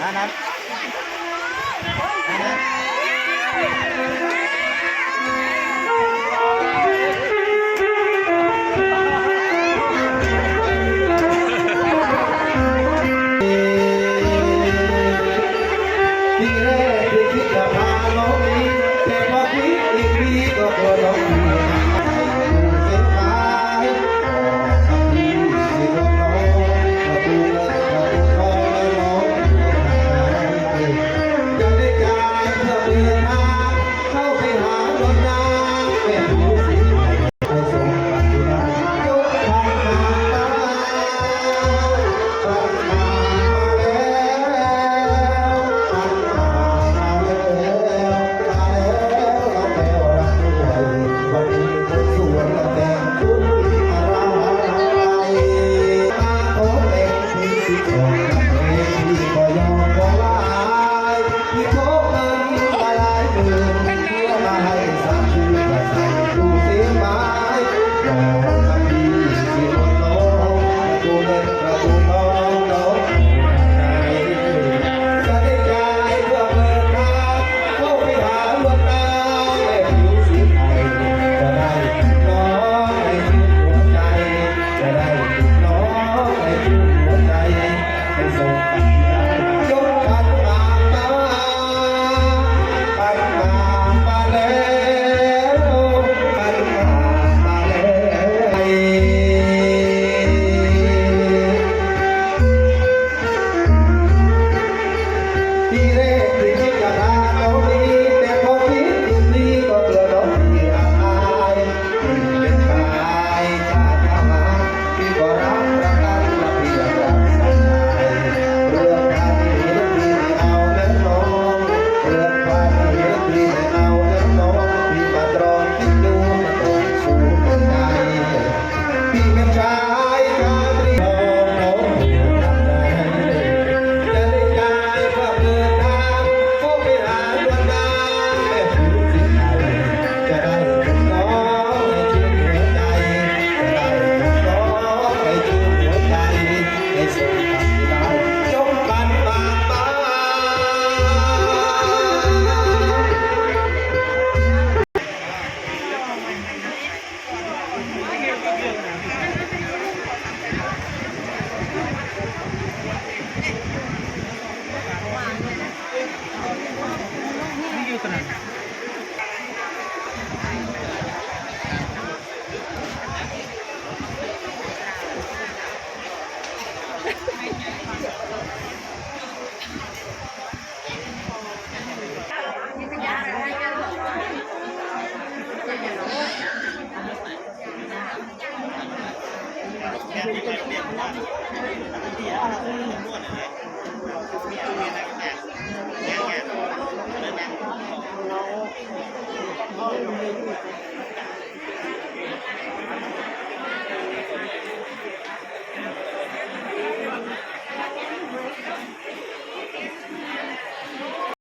นะนะนะนะ રે นี่อยู่ขนาดเ